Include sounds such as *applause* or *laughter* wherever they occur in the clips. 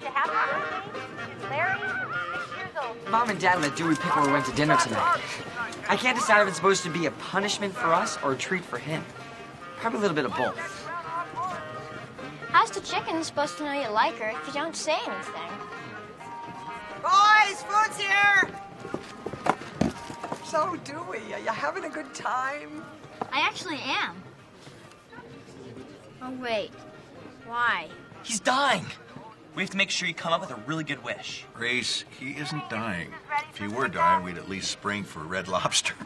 like to happy birthday? Larry, six years old. Mom and Dad let Dewey pick where we went to dinner tonight. I can't decide if it's supposed to be a punishment for us or a treat for him. Probably a little bit of both. How's the chicken supposed to know you like her if you don't say anything? Boys, food's here! So, Dewey, are you having a good time? I actually am. Oh, wait. Why? He's dying. We have to make sure you come up with a really good wish. Grace, he isn't dying. If he were dying, we'd at least spring for a red lobster. *laughs*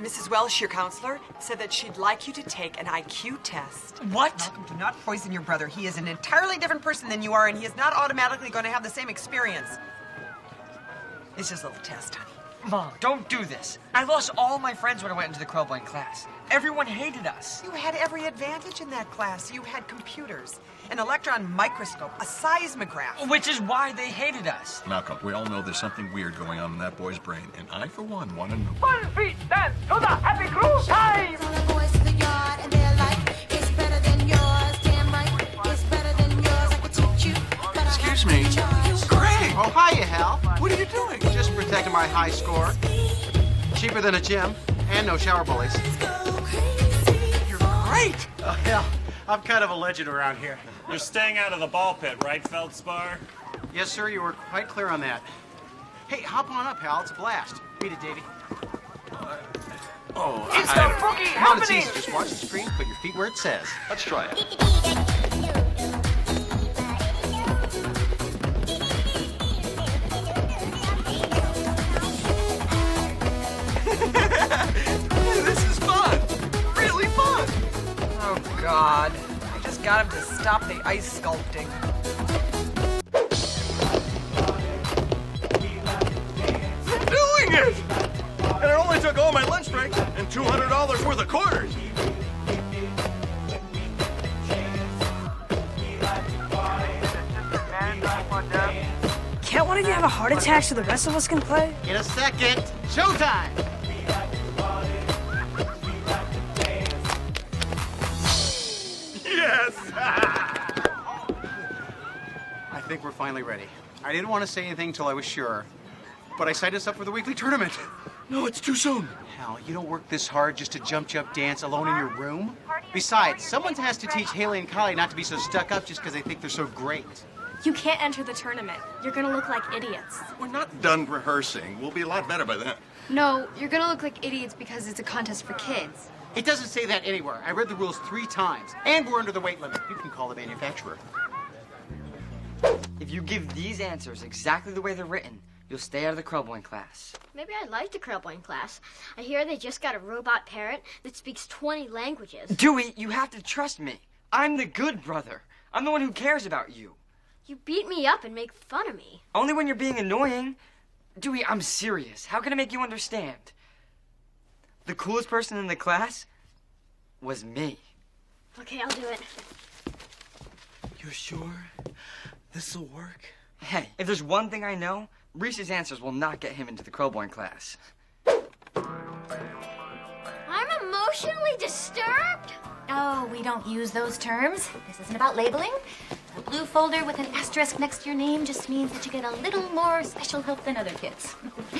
Mrs. Welsh, your counselor, said that she'd like you to take an IQ test. What? Malcolm, do not poison your brother. He is an entirely different person than you are, and he is not automatically going to have the same experience. It's just a little test, honey. Mom, don't do this. I lost all my friends when I went into the Krellblind class. Everyone hated us. You had every advantage in that class. You had computers, an electron microscope, a seismograph. Which is why they hated us. Malcolm, we all know there's something weird going on in that boy's brain, and I, for one, want to know. One feet dance to the happy groove time. Just protecting my high score. Cheaper than a gym, and no shower bullies. You're Great! Oh, hell, I'm kind of a legend around here. You're staying out of the ball pit, right, Feldspar? Yes, sir, you were quite clear on that. Hey, hop on up, Hal. It's a blast. Beat it, Davey. Oh, It's I, the boogie Come on, it's happening. easy. Just watch the screen, put your feet where it says. let's try it. *laughs* God. I just got him to stop the ice sculpting. Doing it! And it only took all my lunch breaks and $200 worth of quarters. Can't one of you have a heart attack so the rest of us can play? In a second. Showtime! Think we're finally ready. I didn't want to say anything until I was sure, but I signed us up for the weekly tournament. no, it's too soon. Hal, you don't work this hard just to jump, jump, dance alone in your room. Besides, someone has to teach Haley and Kylie not to be so stuck up just because they think they're so great. You can't enter the tournament. You're gonna look like idiots. We're not done rehearsing. We'll be a lot better by then. No, you're gonna look like idiots because it's a contest for kids. It doesn't say that anywhere. I read the rules three times, and we're under the weight limit. You can call the manufacturer. If you give these answers exactly the way they're written, you'll stay out of the Krellblind class. Maybe I'd like the Krellboyne class. I hear they just got a robot parrot that speaks 20 languages. Dewey, you have to trust me. I'm the good brother. I'm the one who cares about you. You beat me up and make fun of me. Only when you're being annoying. Dewey, I'm serious. How can I make you understand? The coolest person in the class was me. Okay, I'll do it. You're sure this'll work? Hey, if there's one thing I know, Reese's answers will not get him into the Krellborn class. I'm emotionally disturbed? Oh, we don't use those terms. This isn't about labeling. A blue folder with an asterisk next to your name just means that you get a little more special help than other kids. *laughs*